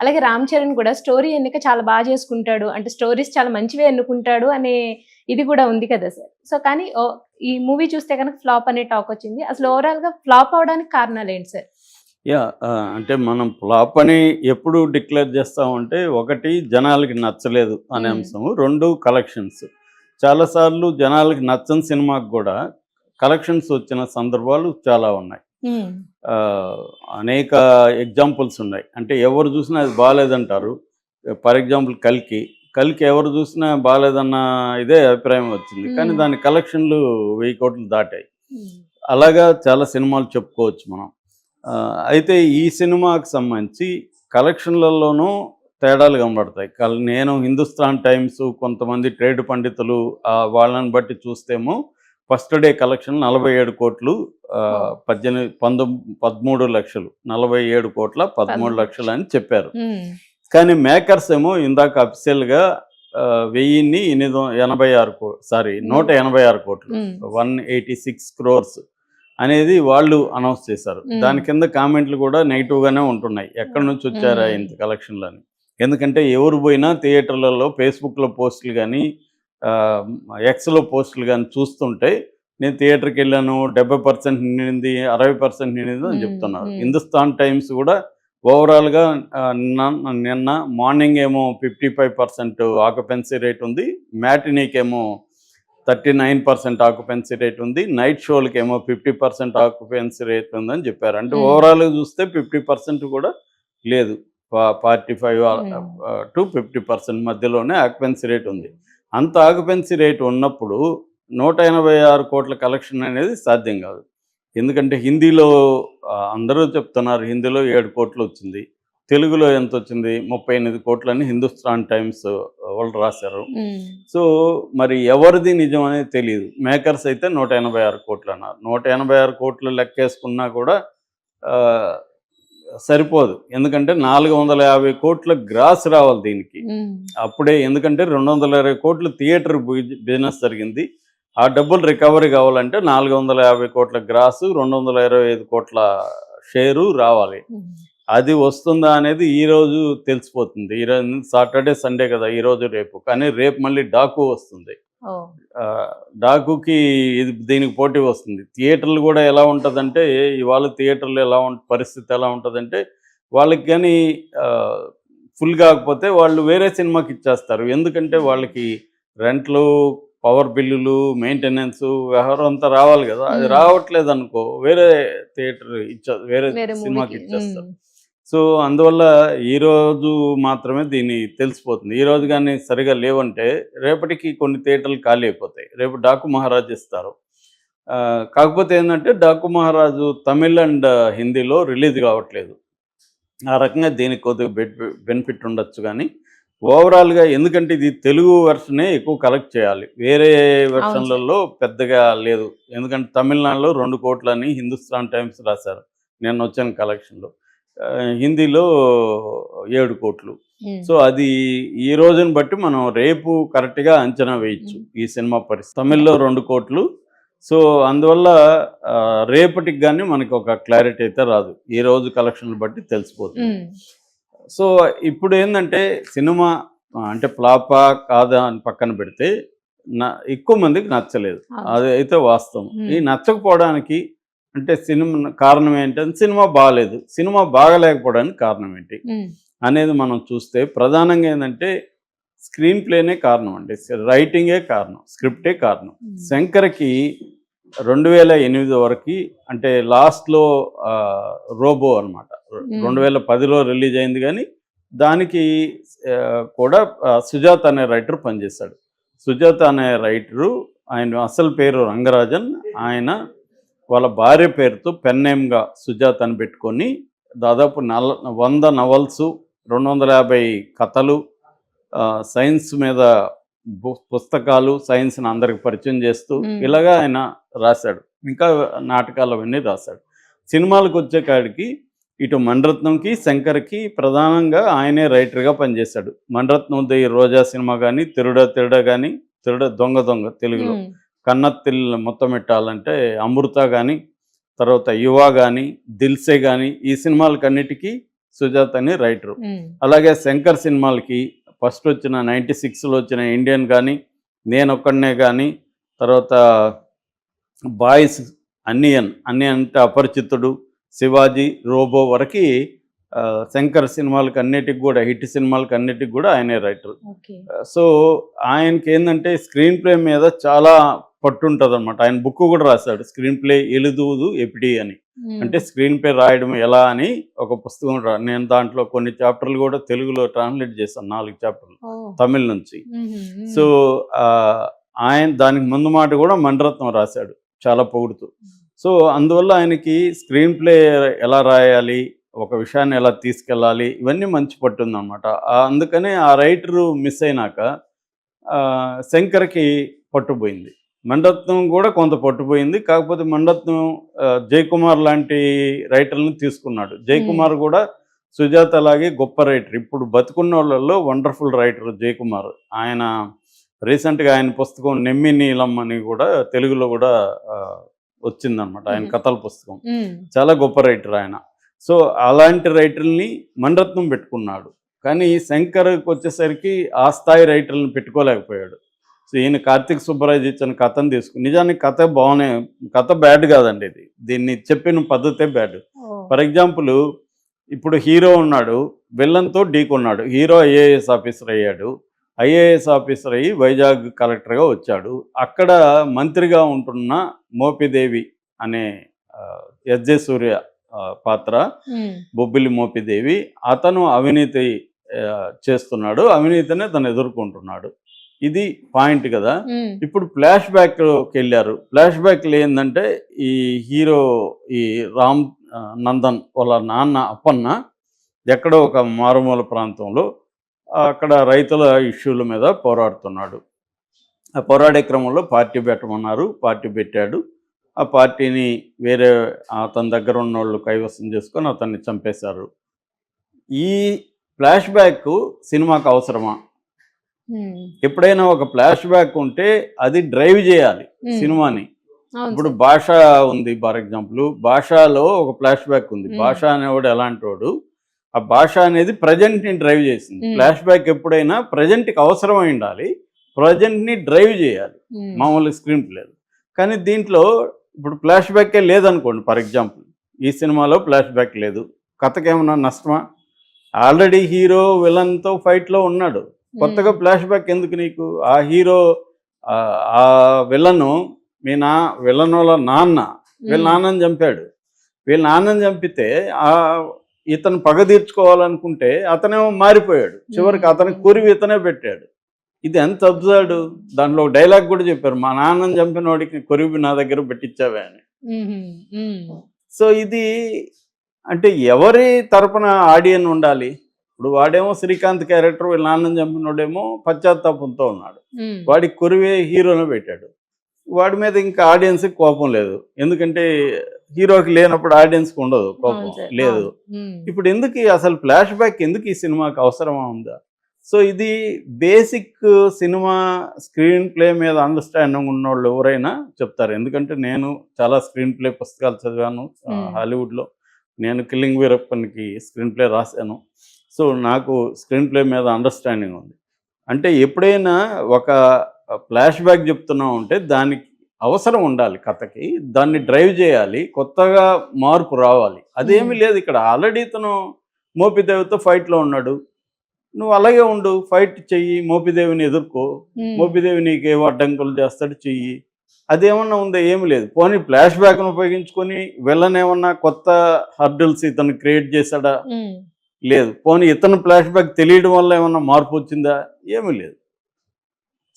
అలాగే రామ్ చరణ్ కూడా స్టోరీ ఎన్నిక చాలా బాగా చేసుకుంటాడు. అంటే స్టోరీస్ చాలా మంచివే ఎన్నుకుంటాడు అనే ఇది కూడా ఉంది కదా సార్. సో కానీ ఈ మూవీ చూస్తే కనుక ఫ్లాప్ అనే టాక్ వచ్చింది. అసలు ఓవరాల్గా ఫ్లాప్ అవడానికి కారణాలు ఏంటి సార్? యా అంటే మనం ఫ్లాప్ అని ఎప్పుడు డిక్లేర్ చేస్తామంటే ఒకటి జనాలకి నచ్చలేదు అనే. అంశము. రెండు కలెక్షన్స్. చాలాసార్లు జనాలకి నచ్చని సినిమాకి కూడా కలెక్షన్స్ వచ్చిన సందర్భాలు చాలా ఉన్నాయి. అనేక ఎగ్జాంపుల్స్ ఉన్నాయి. అంటే ఎవరు చూసినా అది బాగాలేదంటారు ఫర్ ఎగ్జాంపుల్ కల్కి. కల్కి ఎవరు చూసినా బాగాలేదన్న ఇదే అభిప్రాయం వచ్చింది. కానీ. దాని కలెక్షన్లు వెయ్యి కోట్లు దాటాయి. అలాగా చాలా సినిమాలు చెప్పుకోవచ్చు మనం. అయితే ఈ సినిమాకి సంబంధించి కలెక్షన్లలోనూ తేడాలు కనబడతాయి. నేను హిందుస్థాన్ టైమ్స్ కొంతమంది ట్రేడ్ పండితులు వాళ్ళని బట్టి చూస్తేమో ఫస్ట్ డే కలెక్షన్ నలభై ఏడు కోట్లు పద్దెనిమిది పంతొమ్మిది పదమూడు లక్షలు. నలభై ఏడు కోట్ల పదమూడు లక్షలు అని చెప్పారు. కానీ మేకర్స్ ఏమో ఇందాక అఫిషియల్గా వెయ్యిన్ని ఎనిమిది ఎనభై ఆరు కో సారీ నూట ఎనభై ఆరు కోట్లు. వన్ ఎయిటీ సిక్స్ క్రోర్స్ అనేది వాళ్ళు అనౌన్స్ చేశారు. దాని కింద కామెంట్లు కూడా నెగిటివ్ గానే ఉంటున్నాయి. ఎక్కడి నుంచి వచ్చారా. ఇంత కలెక్షన్లు అని. ఎందుకంటే ఎవరు పోయినా థియేటర్లలో ఫేస్బుక్లో పోస్టులు కానీ ఎక్స్లో పోస్టులు కానీ చూస్తుంటే నేను థియేటర్కి వెళ్ళాను డెబ్బై పర్సెంట్ నిండింది అరవై పర్సెంట్ నిండింది అని. చెప్తున్నారు. హిందుస్థాన్ టైమ్స్ కూడా ఓవరాల్గా నిన్న నిన్న మార్నింగ్ ఏమో fifty five percent occupancy rate ఉంది మ్యాటినీకేమో thirty nine percent occupancy rate ఉంది నైట్ షోలకి ఏమో ఫిఫ్టీ పర్సెంట్ ఆక్యుపెన్సీ రేట్ ఉందని చెప్పారు అంటే. ఓవరాల్గా చూస్తే ఫిఫ్టీ పర్సెంట్ కూడా లేదు forty five. To fifty percent మధ్యలోనే ఆక్యుపెన్సీ రేట్ ఉంది అంత ఆక్యుపెన్సీ రేట్ ఉన్నప్పుడు నూట ఎనభై ఆరు కోట్ల కలెక్షన్ అనేది సాధ్యం కాదు. ఎందుకంటే హిందీలో అందరూ చెప్తున్నారు హిందీలో ఏడు కోట్లు వచ్చింది తెలుగులో ఎంత వచ్చింది ముప్పై ఎనిమిది కోట్లని హిందుస్థాన్ టైమ్స్ వాళ్ళు రాశారు. సో మరి ఎవరిది నిజం అనేది తెలియదు. మేకర్స్ అయితే నూట ఎనభై ఆరు కోట్లు అన్నారు. నూట ఎనభై ఆరు కోట్లు లెక్కేసుకున్నా కూడా సరిపోదు. ఎందుకంటే నాలుగు వందల యాభై కోట్ల గ్రాస్ రావాలి దీనికి. అప్పుడే ఎందుకంటే రెండు వందల ఇరవై కోట్లు థియేటర్ బిజినెస్ జరిగింది. ఆ డబ్బులు రికవరీ కావాలంటే నాలుగు వందల యాభై కోట్ల గ్రాసు రెండు వందల ఇరవై ఐదు కోట్ల షేరు రావాలి. అది వస్తుందా అనేది ఈ రోజు తెలిసిపోతుంది. ఈ రోజు సాటర్డే సండే కదా ఈ రోజు రేపు. కానీ రేపు మళ్ళీ డాకు వస్తుంది. డాకుకి ఇది దీనికి పోటీ వస్తుంది. థియేటర్లు కూడా ఎలా ఉంటుందంటే ఇవాళ థియేటర్లు ఎలా ఉంట పరిస్థితి ఎలా ఉంటుందంటే వాళ్ళకి కానీ ఫుల్ కాకపోతే వాళ్ళు వేరే సినిమాకి ఇచ్చేస్తారు. ఎందుకంటే వాళ్ళకి రెంట్లు పవర్ బిల్లులు మెయింటెనెన్స్ వ్యవహారం అంతా రావాలి కదా. అది. రావట్లేదు అనుకో వేరే థియేటర్ ఇచ్చే వేరే సినిమాకి ఇచ్చేస్తారు. సో అందువల్ల ఈ రోజు మాత్రమే దీన్ని తెలిసిపోతుంది. ఈ రోజు కానీ సరిగా లేవంటే రేపటికి కొన్ని థియేటర్లు ఖాళీ అయిపోతాయి. రేపు డాకు మహారాజ్ ఇస్తారు. కాకపోతే ఏంటంటే డాకు మహారాజు తమిళ్ అండ్ హిందీలో రిలీజ్ కావట్లేదు. ఆ రకంగా దీనికి కొద్దిగా బెనిఫిట్ ఉండొచ్చు కానీ ఓవరాల్గా ఎందుకంటే ఇది తెలుగు వెర్షనే ఎక్కువ కలెక్ట్ చేయాలి. వేరే వెర్షన్లలో పెద్దగా లేదు. ఎందుకంటే తమిళనాడులో రెండు కోట్లని హిందుస్థాన్ టైమ్స్ రాశారు. నేను వచ్చిన కలెక్షన్లో. హిందీలో ఏడు కోట్లు. సో అది ఈ రోజుని బట్టి మనం రేపు కరెక్ట్గా అంచనా వేయచ్చు ఈ సినిమా పరిస్థితి. తమిళ్ళో రెండు కోట్లు. సో అందువల్ల రేపటికి కానీ మనకి ఒక క్లారిటీ అయితే రాదు. ఈ రోజు కలెక్షన్లు బట్టి తెలిసిపోతుంది. సో ఇప్పుడు ఏంటంటే సినిమా అంటే ఫ్లాపా కాదా అని పక్కన పెడితే నా ఎక్కువ మందికి నచ్చలేదు. అది అయితే వాస్తవం. Hmm. ఈ నచ్చకపోవడానికి అంటే సినిమా కారణం ఏంటంటే సినిమా బాగాలేదు సినిమా బాగలేకపోవడానికి కారణం ఏంటి? అనేది మనం చూస్తే ప్రధానంగా ఏంటంటే స్క్రీన్ ప్లేనే కారణం అండి. రైటింగే కారణం స్క్రిప్టే కారణం. శంకర్కి రెండు వేల ఎనిమిది వరకు అంటే లాస్ట్లో రోబో అనమాట రెండు వేల పదిలో రిలీజ్ అయింది కానీ దానికి కూడా సుజాత అనే రైటర్ పనిచేశాడు. సుజాత అనే రైటరు ఆయన అసలు పేరు రంగరాజన్ ఆయన వాళ్ళ భార్య పేరుతో పెన్ నేమ్గా సుజాత అని పెట్టుకొని దాదాపు నల వంద నవల్స్ రెండు వందల యాభై కథలు సైన్స్ మీద పుస్తకాలు సైన్స్ని అందరికి పరిచయం చేస్తూ. ఇలాగా ఆయన రాశాడు. ఇంకా నాటకాలు అవన్నీ రాశాడు. సినిమాలకు వచ్చే కాడికి ఇటు మణిరత్నంకి శంకర్కి ప్రధానంగా ఆయనే రైటర్గా పనిచేశాడు. మణిరత్నం ది రోజా సినిమా కానీ తిరుడ తిరుడ కానీ తిరుడ దొంగ దొంగ తెలుగులో. కన్నత్తిల్ మొత్తం పెట్టాలంటే అమృత కానీ తర్వాత యువ కానీ దిల్సే కానీ ఈ సినిమాలకన్నిటికీ సుజాత అని రైటరు. అలాగే శంకర్ సినిమాలకి ఫస్ట్ వచ్చిన నైంటీ సిక్స్లో వచ్చిన ఇండియన్ కానీ నేను ఒక్కడనే కానీ తర్వాత బాయ్స్ అన్నియన్ అన్ని అంటే అపరిచితుడు శివాజీ రోబో వరకు శంకర్ సినిమాలకి అన్నిటికి కూడా హిట్ సినిమాలకి అన్నిటికి కూడా ఆయనే రైటర్. సో ఆయనకి ఏంటంటే స్క్రీన్ ప్లే మీద చాలా పట్టుంటుంది అనమాట ఆయన బుక్ కూడా రాశాడు. స్క్రీన్ ప్లే ఎలుదువుదు ఎపిడి అని. అంటే స్క్రీన్ ప్లే రాయడం ఎలా అని ఒక పుస్తకం రా నేను దాంట్లో కొన్ని చాప్టర్లు కూడా తెలుగులో ట్రాన్స్లేట్ చేశాను నాలుగు చాప్టర్లు. తమిళ్ నుంచి. సో ఆయన దానికి ముందు మాట కూడా మణిరత్నం రాశాడు చాలా పొగుడుతూ. సో అందువల్ల ఆయనకి స్క్రీన్ ప్లే ఎలా రాయాలి ఒక విషయాన్ని ఎలా తీసుకెళ్ళాలి ఇవన్నీ మంచి పట్టుందన్నమాట. అందుకనే ఆ రైటరు మిస్ అయినాక శంకర్కి పట్టుపోయింది మణిరత్నం కూడా కొంత పట్టుపోయింది. కాకపోతే ఆ, జయకుమార్ లాంటి రైటర్లను తీసుకున్నాడు. జయకుమార్ కూడా సుజాత అలాగే గొప్ప రైటర్. ఇప్పుడు బతుకున్న వాళ్ళల్లో వండర్ఫుల్ రైటర్ జయకుమార్. ఆయన రీసెంట్గా ఆయన పుస్తకం నెమ్మి నీలం అని కూడా తెలుగులో కూడా వచ్చిందనమాట ఆయన. కథల పుస్తకం. చాలా గొప్ప రైటర్ ఆయన. సో అలాంటి రైటర్ని మణిరత్నం పెట్టుకున్నాడు. కానీ శంకర్కి వచ్చేసరికి ఆ స్థాయి రైటర్లను పెట్టుకోలేకపోయాడు. ఈయన కార్తీక్ సుబ్బరాజ్ ఇచ్చిన కథను తీసుకుని నిజానికి కథ బాగానే కథ బ్యాడ్ కాదండి ఇది. దీన్ని చెప్పిన పద్ధతే బ్యాడ్. ఫర్ ఎగ్జాంపుల్ ఇప్పుడు హీరో ఉన్నాడు విలన్తో ఢీకొన్నాడు హీరో ఐఏఎస్ ఆఫీసర్ అయ్యాడు. ఐఏఎస్ ఆఫీసర్ అయ్యి వైజాగ్ కలెక్టర్గా వచ్చాడు. అక్కడ మంత్రిగా ఉంటున్న మోపిదేవి అనే ఎస్జే సూర్య పాత్ర బొబ్బిలి మోపిదేవి. అతను అవినీతి చేస్తున్నాడు. అవినీతినే తను ఎదుర్కొంటున్నాడు. ఇది పాయింట్ కదా. ఇప్పుడు ఫ్లాష్ బ్యాక్కి వెళ్ళారు. ఫ్లాష్ బ్యాక్లో ఏంటంటే ఈ హీరో ఈ రామ్ నందన్ వాళ్ళ నాన్న అప్పన్న ఎక్కడో ఒక మారుమూల ప్రాంతంలో అక్కడ రైతుల ఇష్యూల మీద పోరాడుతున్నాడు. ఆ పోరాడే క్రమంలో పార్టీ పెట్టమన్నారు పార్టీ పెట్టాడు. ఆ పార్టీని వేరే అతని దగ్గర ఉన్న వాళ్ళు కైవసం చేసుకొని అతన్ని చంపేశారు. ఈ ఫ్లాష్ బ్యాక్ సినిమాకు అవసరమా? ఎప్పుడైనా ఒక ఫ్లాష్ బ్యాక్ ఉంటే అది డ్రైవ్ చేయాలి సినిమాని. ఇప్పుడు. భాష ఉంది ఫర్ ఎగ్జాంపుల్ భాషలో ఒక ఫ్లాష్ బ్యాక్ ఉంది. భాష అనేవాడు ఎలాంటి వాడు ఆ భాష అనేది ప్రజెంట్ని డ్రైవ్ చేసింది. ఫ్లాష్ బ్యాక్ ఎప్పుడైనా ప్రజెంట్కి అవసరమై ఉండాలి ప్రజెంట్ని డ్రైవ్ చేయాలి. మామూలు స్క్రీన్ లేదు కానీ దీంట్లో ఇప్పుడు ఫ్లాష్ బ్యాకే లేదనుకోండి ఫర్ ఎగ్జాంపుల్ ఈ సినిమాలో ఫ్లాష్ బ్యాక్ లేదు. కథకేమన్నా నష్టమా? ఆల్రెడీ హీరో విలన్తో ఫైట్లో ఉన్నాడు. కొత్తగా ఫ్లాష్ బ్యాక్ ఎందుకు నీకు? ఆ హీరో ఆ- విలను మీ నా విలన్ వాళ్ళ నాన్న వీళ్ళ నాన్నని చంపాడు. వీళ్ళ నాన్నని చంపితే ఆ ఇతను పగ తీర్చుకోవాలనుకుంటే అతనేమో మారిపోయాడు. చివరికి. అతని కురివి ఇతనే పెట్టాడు. ఇది ఎంత అబ్జర్డ్? దాంట్లో ఒక డైలాగ్ కూడా చెప్పారు మా నాన్నని చంపిన వాడికి కొరివి నా దగ్గర పెట్టించావే అని. సో ఇది అంటే ఎవరి తరపున ఆడియన్ ఉండాలి? ఇప్పుడు వాడేమో శ్రీకాంత్ క్యారెక్టర్ వీళ్ళ నాన్నని చంపినోడేమో పశ్చాత్తాపంతో ఉన్నాడు. వాడికి కొరివే హీరోని పెట్టాడు. వాడి మీద ఇంకా ఆడియన్స్కి కోపం లేదు. ఎందుకంటే హీరోకి లేనప్పుడు ఆడియన్స్కి ఉండదు కోపం. లేదు. ఇప్పుడు ఎందుకు అసలు ఫ్లాష్ బ్యాక్ ఎందుకు ఈ సినిమాకి అవసరమా ఉందా? సో ఇది బేసిక్ సినిమా స్క్రీన్ ప్లే మీద అండర్స్టాండింగ్ ఉన్న వాళ్ళు ఎవరైనా చెప్తారు. ఎందుకంటే నేను చాలా స్క్రీన్ ప్లే పుస్తకాలు చదివాను. హాలీవుడ్లో. నేను కిల్లింగ్ వీరప్పన్కి స్క్రీన్ ప్లే రాశాను. సో నాకు స్క్రీన్ ప్లే మీద అండర్స్టాండింగ్ ఉంది. అంటే ఎప్పుడైనా ఒక ఫ్లాష్ బ్యాక్ చెప్తున్నాం అంటే దానికి అవసరం ఉండాలి కథకి దాన్ని డ్రైవ్ చేయాలి కొత్తగా మార్పు రావాలి. అదేమీ లేదు ఇక్కడ. ఆల్రెడీ ఇతను మోపిదేవితో ఫైట్లో ఉన్నాడు. నువ్వు అలాగే ఉండు ఫైట్ చెయ్యి మోపిదేవిని ఎదుర్కో. మోపిదేవి నీకు అడ్డంకులు చేస్తాడు చెయ్యి. అదేమన్నా ఉందా? ఏమి లేదు. పోనీ ఫ్లాష్ బ్యాక్ను ఉపయోగించుకొని విలన్ ఏమన్నా కొత్త హర్డల్స్ ఇతను క్రియేట్ చేశాడా? లేదు. పోనీ ఇతను ఫ్లాష్ బ్యాక్ తెలియడం వల్ల ఏమన్నా మార్పు వచ్చిందా? ఏమీ లేదు.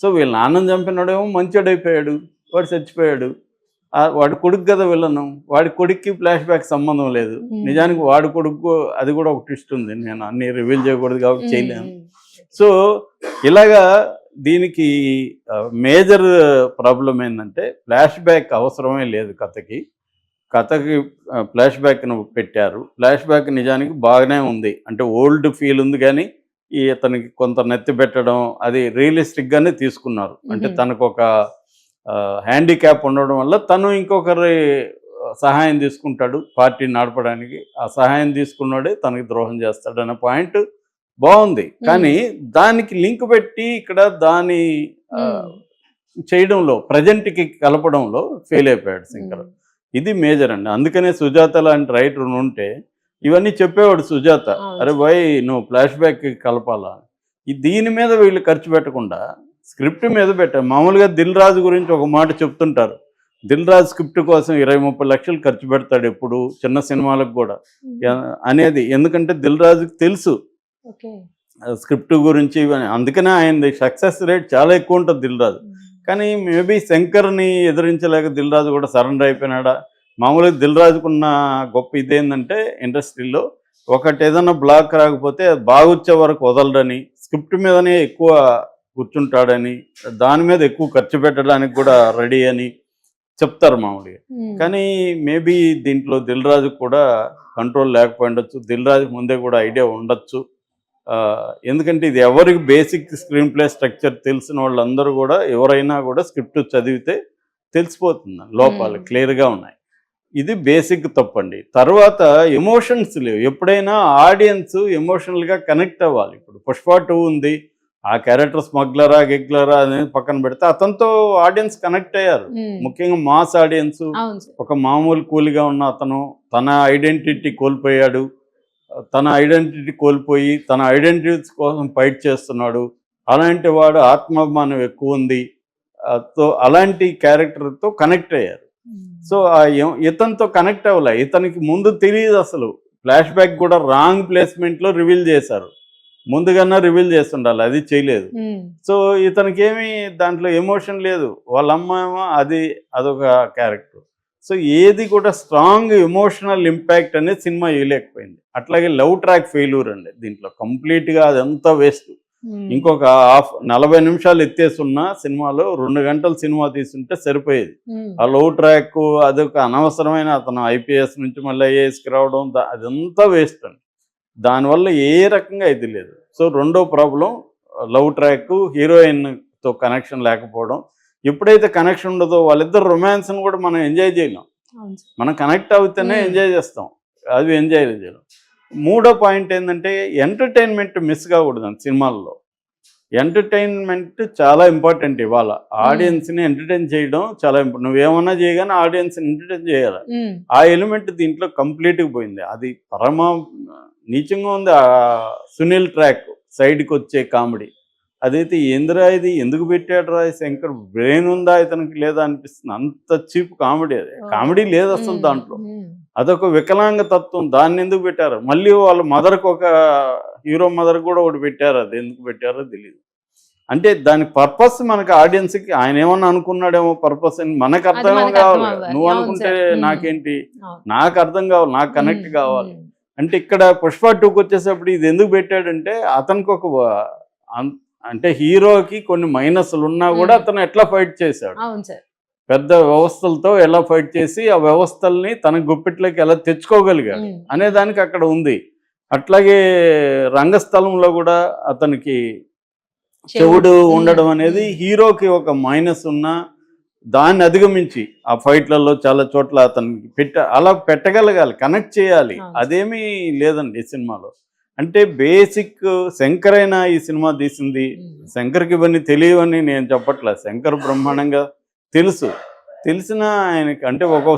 సో వీళ్ళ నాన్నని చంపినాడేమో మంచోడైపోయాడు. వాడు చచ్చిపోయాడు. వాడి కొడుకు కదా విలను. వాడి కొడుక్కి ఫ్లాష్ బ్యాక్ సంబంధం లేదు. నిజానికి వాడి కొడుకు అది కూడా ఒక ట్విస్ట్ ఉంది. నేను అన్ని రివీల్ చేయకూడదు కాబట్టి చేయలేను. సో ఇలాగా దీనికి మేజర్ ప్రాబ్లం ఏంటంటే ఫ్లాష్ బ్యాక్ అవసరమే లేదు కథకి. కథకి ఫ్లాష్ బ్యాక్ను పెట్టారు. ఫ్లాష్ బ్యాక్ నిజానికి బాగానే ఉంది. అంటే ఓల్డ్ ఫీల్ ఉంది కానీ ఈ ఇతనికి కొంత నెత్తి పెట్టడం అది రియలిస్టిక్గానే తీసుకున్నారు. అంటే. తనకు ఒక హ్యాండిక్యాప్ ఉండడం వల్ల తను ఇంకొకరి సహాయం తీసుకుంటాడు పార్టీ నడపడానికి. ఆ సహాయం తీసుకున్నాడే తనకి ద్రోహం చేస్తాడు అనే పాయింట్ బాగుంది. కానీ దానికి లింక్ పెట్టి ఇక్కడ దాని చేయడంలో ప్రజెంట్కి కలపడంలో ఫెయిల్ అయిపోయాడు శంకర్. ఇది మేజర్ అండి. అందుకనే సుజాత లాంటి రైటర్ ఉంటే ఇవన్నీ చెప్పేవాడు సుజాత. అరే బాయ్ నువ్వు ఫ్లాష్ బ్యాక్ కలపాలా? ఈ దీని మీద వీళ్ళు ఖర్చు పెట్టకుండా స్క్రిప్ట్ మీద పెట్టారు మామూలుగా దిల్ రాజు గురించి ఒక మాట చెప్తుంటారు. దిల్ రాజు స్క్రిప్ట్ కోసం ఇరవై ముప్పై లక్షలు ఖర్చు పెడతాడు ఎప్పుడు చిన్న సినిమాలకు కూడా. అనేది ఎందుకంటే దిల్ రాజుకి తెలుసు. స్క్రిప్ట్ గురించి అందుకనే ఆయన సక్సెస్ రేట్ చాలా ఎక్కువ ఉంటుంది దిల్ రాజు. కానీ మేబీ శంకర్ని ఎదిరించలేక దిల్ రాజు కూడా సరెండర్ అయిపోయినాడా? మామూలుగా దిల్ రాజుకున్న గొప్ప ఇదేంటంటే ఇండస్ట్రీలో ఒకటి ఏదైనా బ్లాక్ రాకపోతే బాగొచ్చే వరకు వదలడని స్క్రిప్ట్ మీదనే ఎక్కువ కూర్చుంటాడని దాని మీద ఎక్కువ ఖర్చు పెట్టడానికి కూడా రెడీ అని చెప్తారు మామూలుగా. కానీ మేబీ దీంట్లో దిల్ రాజు కూడా కంట్రోల్ లేకపోయి ఉండొచ్చు దిల్ రాజుకి ముందే కూడా ఐడియా ఉండొచ్చు. ఎందుకంటే ఇది ఎవరికి బేసిక్ స్క్రీన్ ప్లే స్ట్రక్చర్ తెలిసిన వాళ్ళందరూ కూడా ఎవరైనా కూడా స్క్రిప్ట్ చదివితే తెలిసిపోతుంది లోపాలు. క్లియర్గా ఉన్నాయి. ఇది బేసిక్ తప్పండి. తర్వాత ఎమోషన్స్ లేవు. ఎప్పుడైనా ఆడియన్స్ ఎమోషనల్గా కనెక్ట్ అవ్వాలి. ఇప్పుడు పుష్ప టూ ఉంది. ఆ క్యారెక్టర్ స్మగ్లరా గిగ్లరా అనేది పక్కన పెడితే అతనితో ఆడియన్స్ కనెక్ట్ అయ్యారు. ముఖ్యంగా మాస్ ఆడియన్స్ ఒక మామూలు కూలిగా ఉన్న అతను తన ఐడెంటిటీ కోల్పోయాడు. తన ఐడెంటిటీ కోల్పోయి తన ఐడెంటిటీ కోసం ఫైట్ చేస్తున్నాడు. అలాంటి వాడు ఆత్మాభిమానం ఎక్కువ ఉంది. తో అలాంటి క్యారెక్టర్తో కనెక్ట్ అయ్యారు. సో ఆ ఇతనితో కనెక్ట్ అవ్వలే. ఇతనికి ముందు తెలియదు అసలు. ఫ్లాష్ బ్యాక్ కూడా రాంగ్ ప్లేస్మెంట్లో రివీల్ చేశారు. ముందుగానే రివీల్ చేస్తుండాలి అది చేయలేదు. సో ఇతనికి ఏమి దాంట్లో ఎమోషన్ లేదు. వాళ్ళ అమ్మ అది అదొక క్యారెక్టర్. సో ఏది కూడా స్ట్రాంగ్ ఎమోషనల్ ఇంపాక్ట్ అనేది సినిమా ఇవ్వలేకపోయింది అట్లాగే లవ్ ట్రాక్ ఫెయిల్యూర్ అండి దీంట్లో. కంప్లీట్గా అదంతా వేస్ట్ ఇంకొక హాఫ్ నలభై నిమిషాలు ఎత్తేసున్న సినిమాలో రెండు గంటల సినిమా తీసుంటే సరిపోయేది. ఆ లవ్ ట్రాక్ అదొక అనవసరమైన అతను ఐపీఎస్ నుంచి మళ్ళీ ఐఏఎస్కి రావడం అదంతా వేస్ట్ అండి. దానివల్ల ఏ రకంగా ఇది లేదు. సో రెండో ప్రాబ్లం లవ్ ట్రాక్ హీరోయిన్తో కనెక్షన్ లేకపోవడం ఎప్పుడైతే కనెక్షన్ ఉండదో వాళ్ళిద్దరు రొమాన్స్ని కూడా మనం ఎంజాయ్ చేయలేం. మనం కనెక్ట్ అవుతేనే. ఎంజాయ్ చేస్తాం. అది ఎంజాయ్ చేయలేం. మూడో పాయింట్ ఏంటంటే ఎంటర్టైన్మెంట్ మిస్ కాకూడదు సినిమాల్లో. ఎంటర్టైన్మెంట్ చాలా ఇంపార్టెంట్ ఇవాళ. ఆడియన్స్ని ఎంటర్టైన్ చేయడం చాలా ఇంపార్టెంట్ నువ్వేమన్నా చేయగానే ఆడియన్స్ని ఎంటర్టైన్ చేయాలి. ఆ ఎలిమెంట్ దీంట్లో కంప్లీట్గా పోయింది. అది పరమ నీచంగా ఉంది ఆ సునీల్ ట్రాక్ సైడ్కి వచ్చే కామెడీ. అదైతే ఏందిరా ఇది? ఎందుకు పెట్టాడు రా ఈ శంకర్ బ్రెయిన్ ఉందా ఇతనికి లేదా అనిపిస్తుంది. అంత చీప్ కామెడీ అది. కామెడీ లేదు అసలు దాంట్లో. అదొక వికలాంగ తత్వం. దాన్ని ఎందుకు పెట్టారు? మళ్ళీ వాళ్ళ మదర్కి ఒక హీరో మదర్ కూడా ఒకటి పెట్టారు. అది ఎందుకు పెట్టారో తెలియదు అంటే దాని పర్పస్ మనకి ఆడియన్స్కి ఆయన ఏమన్నా అనుకున్నాడేమో పర్పస్ అని మనకు అర్థం కావాలి. నువ్వు అనుకుంటే. నాకేంటి. నాకు అర్థం కావాలి. నాకు కనెక్ట్ కావాలి. అంటే ఇక్కడ పుష్ప టూకి వచ్చేసప్పుడు ఇది ఎందుకు పెట్టాడంటే అతనికి ఒక అంటే హీరోకి కొన్ని మైనస్లు ఉన్నా కూడా. అతను ఎట్లా ఫైట్ చేశాడు? పెద్ద వ్యవస్థలతో ఎలా ఫైట్ చేసి ఆ వ్యవస్థల్ని తన గుప్పిట్లోకి ఎలా తెచ్చుకోగలిగాడు అనే దానికి అక్కడ ఉంది. అట్లాగే రంగస్థలంలో కూడా అతనికి చెవుడు ఉండడం అనేది హీరోకి ఒక మైనస్ ఉన్నా దాన్ని అధిగమించి ఆ ఫైట్లలో చాలా చోట్ల అతనికి పెట్ట అలా పెట్టగలగాలి కనెక్ట్ చేయాలి. అదేమీ లేదండి సినిమాలో. అంటే బేసిక్ శంకర్ అయినా ఈ సినిమా తీసింది. ఉమ్. శంకర్కి ఇవన్నీ తెలియవని నేను చెప్పట్లేదు శంకర్ బ్రహ్మాండంగా తెలుసు. తెలిసిన ఆయనకి అంటే ఒక